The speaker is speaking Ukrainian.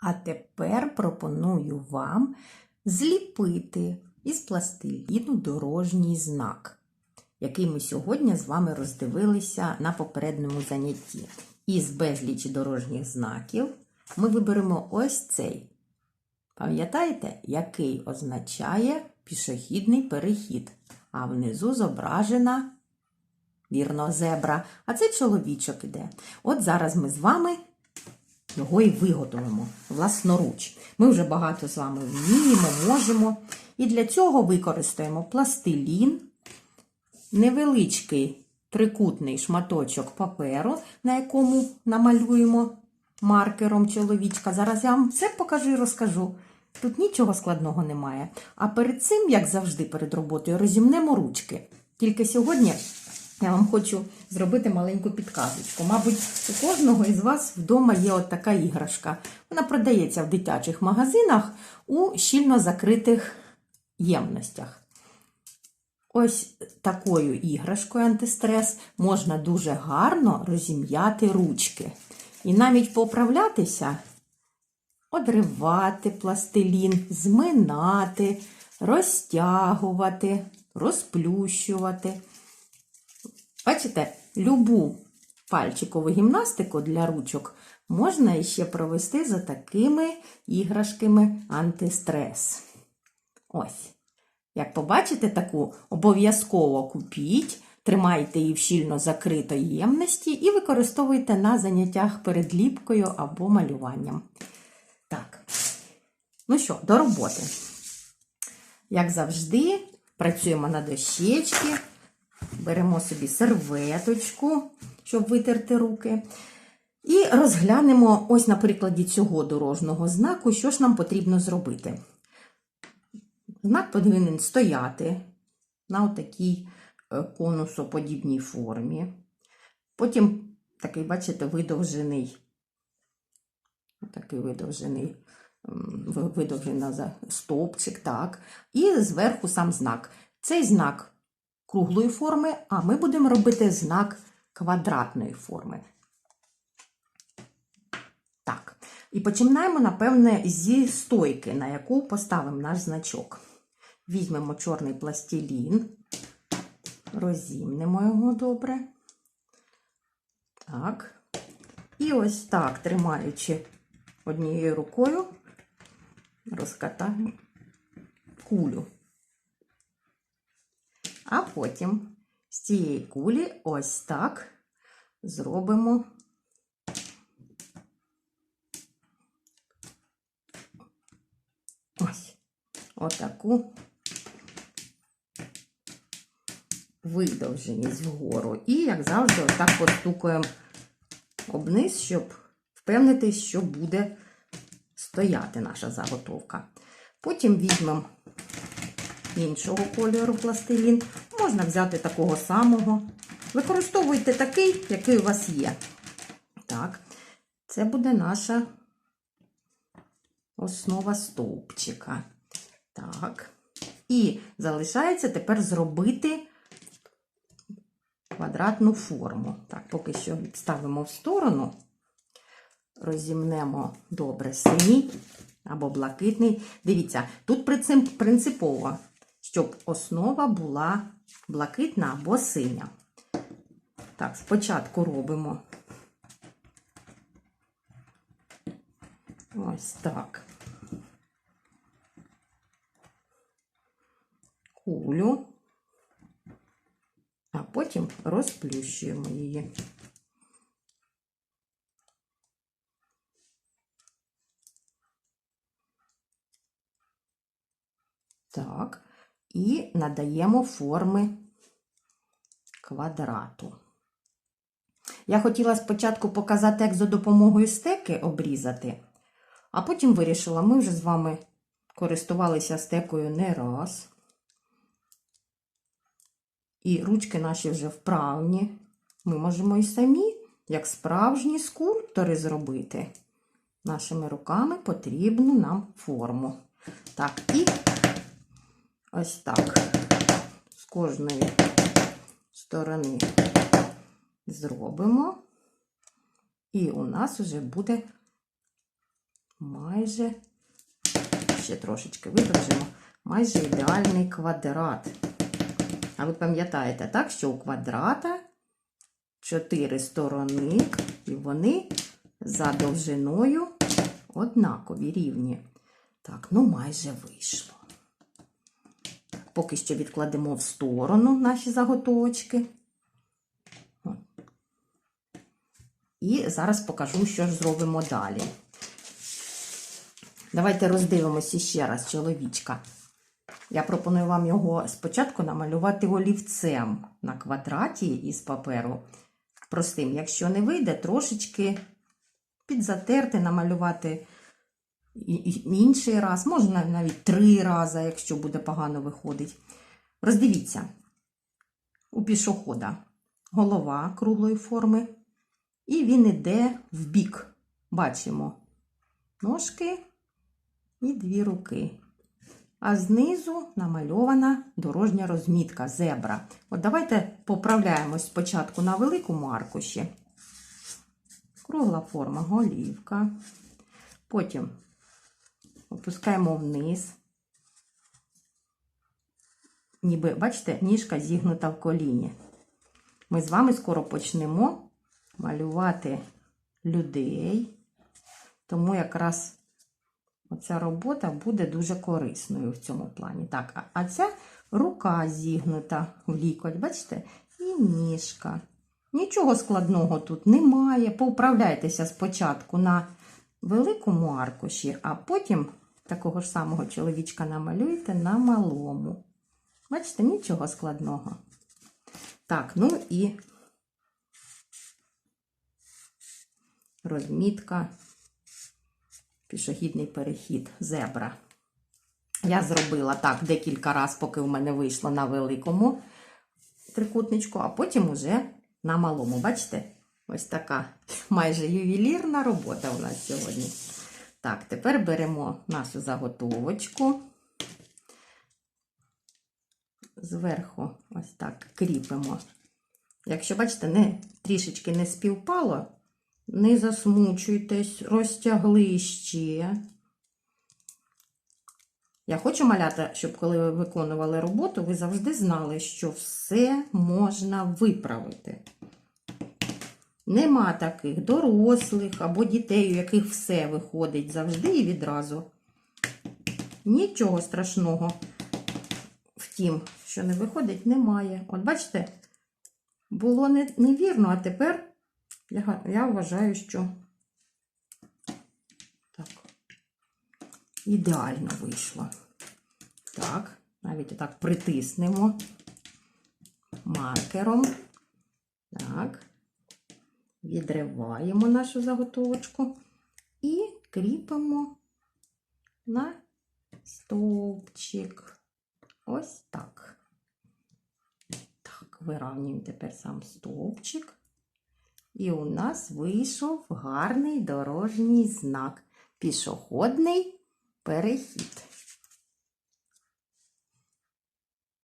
А тепер пропоную вам зліпити із пластиліну дорожній знак, який ми сьогодні з вами роздивилися на попередньому занятті. Із безлічі дорожніх знаків ми виберемо ось цей. Пам'ятаєте, який означає пішохідний перехід, а внизу зображена вірно зебра, а це чоловічок іде. От зараз ми з вами його і виготовимо власноруч. Ми вже багато з вами вміємо, можемо. І для цього використаємо пластилін, невеличкий трикутний шматочок паперу, на якому намалюємо маркером чоловічка. Зараз я вам все покажу і розкажу. Тут нічого складного немає. А перед цим, як завжди, перед роботою, розімнемо ручки. Тільки сьогодні я вам хочу зробити маленьку підказочку. Мабуть, у кожного із вас вдома є от така іграшка. Вона продається в дитячих магазинах у щільно закритих ємностях. Ось такою іграшкою антистрес можна дуже гарно розім'яти ручки. І навіть поправлятися, одривати пластилін, зминати, розтягувати, розплющувати. Бачите, любу пальчикову гімнастику для ручок можна ще провести за такими іграшками антистрес. Ось. Як побачите таку, обов'язково купіть, тримайте її в щільно закритої ємності і використовуйте на заняттях перед ліпкою або малюванням. Так, ну що, до роботи. Як завжди, працюємо на дощечці. Беремо собі серветочку, щоб витерти руки. І розглянемо ось на прикладі цього дорожнього знаку, що ж нам потрібно зробити. Знак повинен стояти на отакій е, конусоподібній формі. Потім такий, бачите, видовжений, такий видовжений, видовжена стовпчик, так. І зверху сам знак. Цей знак круглої форми, а ми будемо робити знак квадратної форми. Так. І починаємо, напевне, зі стойки, на яку поставимо наш значок. Візьмемо чорний пластилін, розімнемо його добре. Так. І ось так, тримаючи однією рукою, розкатаємо кулю. А потім з цієї кулі ось так зробимо ось отаку видовженість вгору. І, як завжди, отак постукаємо обниз, щоб впевнитись, що буде стояти наша заготовка. Потім візьмемо іншого кольору пластилін. Можна взяти такого самого. Використовуйте такий, який у вас є. Так, це буде наша основа стовпчика. Так. І залишається тепер зробити квадратну форму. Так, поки що відставимо в сторону, розімнемо добре синій або блакитний. Дивіться, тут принципово щоб основа була блакитна або синя. Так, спочатку робимо ось так. Кулю, а потім розплющуємо її. Так і надаємо форми квадрату. Я хотіла спочатку показати, як за допомогою стеки обрізати, а потім вирішила, ми вже з вами користувалися стекою не раз. І ручки наші вже вправні. Ми можемо і самі, як справжні скульптори, зробити. Нашими руками потрібну нам форму. Так, і Ось так. З кожної сторони зробимо. І у нас вже буде майже, ще трошечки видовжимо, майже ідеальний квадрат. А ви пам'ятаєте, так, що у квадрата чотири сторони, і вони за довжиною однакові рівні. Так, ну майже вийшло. Поки що відкладемо в сторону наші заготовочки. І зараз покажу, що ж зробимо далі. Давайте роздивимося ще раз чоловічка. Я пропоную вам його спочатку намалювати олівцем на квадраті із паперу. Простим, якщо не вийде, трошечки підзатерти, намалювати інший раз, можна навіть три рази, якщо буде погано виходить. Роздивіться, у пішохода голова круглої форми, і він іде в бік. Бачимо ножки і дві руки. А знизу намальована дорожня розмітка зебра. От давайте поправляємось спочатку на великому аркуші. Кругла форма, голівка. Потім опускаємо вниз. Ніби, бачите, ніжка зігнута в коліні. Ми з вами скоро почнемо малювати людей. Тому якраз оця робота буде дуже корисною в цьому плані. Так, а- ця рука зігнута в лікоть, бачите? І ніжка. Нічого складного тут немає. Поуправляйтеся спочатку на великому аркуші, а потім такого ж самого чоловічка намалюєте на малому. Бачите, нічого складного. Так, ну і розмітка, пішохідний перехід, зебра. Я зробила так декілька разів, поки в мене вийшло на великому трикутничку, а потім уже на малому. Бачите? Ось така майже ювелірна робота у нас сьогодні. Так, тепер беремо нашу заготовочку. Зверху ось так кріпимо. Якщо, бачите, не, трішечки не співпало, не засмучуйтесь, розтягли ще. Я хочу малята, щоб коли ви виконували роботу, ви завжди знали, що все можна виправити. Нема таких дорослих або дітей, у яких все виходить завжди і відразу. Нічого страшного в тім, що не виходить, немає. От бачите, було не- невірно, а тепер я, я вважаю, що так, ідеально вийшло. Так, навіть отак притиснемо маркером. Так, відриваємо нашу заготовочку і кріпимо на стовпчик. Ось так. Так, вирівнюємо тепер сам стовпчик. І у нас вийшов гарний дорожній знак. Пішохідний перехід.